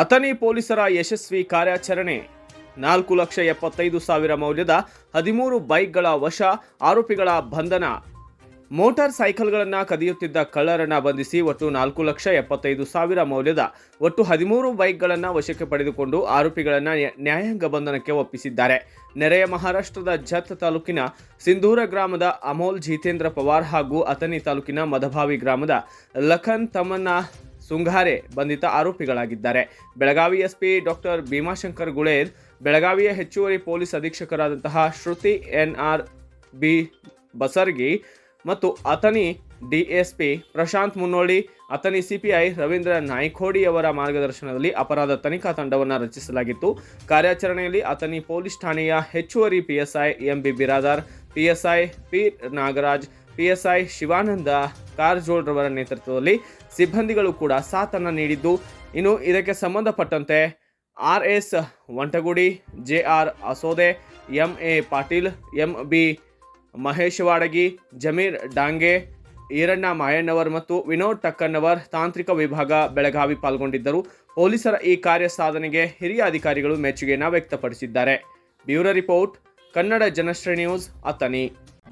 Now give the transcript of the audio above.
ಅಥಣಿ ಪೊಲೀಸರ ಯಶಸ್ವಿ ಕಾರ್ಯಾಚರಣೆ. ನಾಲ್ಕು ಲಕ್ಷ ಎಪ್ಪತ್ತೈದು ಸಾವಿರ ಮೌಲ್ಯದ ಹದಿಮೂರು ಬೈಕ್ಗಳ ವಶ, ಆರೋಪಿಗಳ ಬಂಧನ. ಮೋಟಾರ್ ಸೈಕಲ್ಗಳನ್ನು ಕದಿಯುತ್ತಿದ್ದ ಕಳ್ಳರನ್ನ ಬಂಧಿಸಿ ಒಟ್ಟು ನಾಲ್ಕು ಲಕ್ಷ ಎಪ್ಪತ್ತೈದು ಸಾವಿರ ಮೌಲ್ಯದ ಒಟ್ಟು ಹದಿಮೂರು ಬೈಕ್ಗಳನ್ನು ವಶಕ್ಕೆ ಪಡೆದುಕೊಂಡು ಆರೋಪಿಗಳನ್ನು ನ್ಯಾಯಾಂಗ ಬಂಧನಕ್ಕೆ ಒಪ್ಪಿಸಿದ್ದಾರೆ. ನೆರೆಯ ಮಹಾರಾಷ್ಟ್ರದ ಜತ್ ತಾಲೂಕಿನ ಸಿಂಧೂರ ಗ್ರಾಮದ ಅಮೋಲ್ ಜಿತೇಂದ್ರ ಪವಾರ್ ಹಾಗೂ ಅಥಣಿ ತಾಲೂಕಿನ ಮದಭಾವಿ ಗ್ರಾಮದ ಲಖನ್ ತಮ್ಮನ್ನ ಸುಂಘಾರೆ ಬಂಧಿತ ಆರೋಪಿಗಳಾಗಿದ್ದಾರೆ. ಬೆಳಗಾವಿ ಎಸ್ಪಿ ಡಾಕ್ಟರ್ ಭೀಮಾಶಂಕರ್ ಗುಳೇದ್ ಬೆಳಗಾವಿಯ ಹೆಚ್ಚುವರಿ police ಅಧೀಕ್ಷಕರಾದಂತಹ Shruti N R B Basargi ಮತ್ತು ಅಥಣಿ ಡಿಎಸ್ಪಿ ಪ್ರಶಾಂತ್ ಮುನ್ನೋಳಿ, ಅಥಣಿ ಸಿಪಿಐ ರವೀಂದ್ರ ನಾಯ್ಕೋಡಿ ಅವರ ಮಾರ್ಗದರ್ಶನದಲ್ಲಿ ಅಪರಾಧ ತನಿಖಾ ತಂಡವನ್ನು ರಚಿಸಲಾಗಿತ್ತು. ಕಾರ್ಯಾಚರಣೆಯಲ್ಲಿ ಅಥಣಿ ಪೊಲೀಸ್ ಠಾಣೆಯ ಹೆಚ್ಚುವರಿ PSI M B Biradar, PSI P Nagaraj PSI Shivananda Karajol ರವರ ನೇತೃತ್ವದಲ್ಲಿ ಸಿಬ್ಬಂದಿಗಳು ಕೂಡ ಸಾಥನ್ನು ನೀಡಿದ್ದು. ಇನ್ನು ಇದಕ್ಕೆ ಸಂಬಂಧಪಟ್ಟಂತೆ R S Vantagudi J R Asode M A Patil M B Mahesh Wadagi Zameer Dange, Eranna Mayannavar ಮತ್ತು ವಿನೋದ್ ಟಕ್ಕಣ್ಣವರ್ ತಾಂತ್ರಿಕ ವಿಭಾಗ ಬೆಳಗಾವಿ ಪಾಲ್ಗೊಂಡಿದ್ದರು. ಪೊಲೀಸರ ಈ ಕಾರ್ಯ ಸಾಧನೆಗೆ ಹಿರಿಯ ಅಧಿಕಾರಿಗಳು ಮೆಚ್ಚುಗೆಯನ್ನು ವ್ಯಕ್ತಪಡಿಸಿದ್ದಾರೆ. Bureau report, Kannada Janashree news, Athani.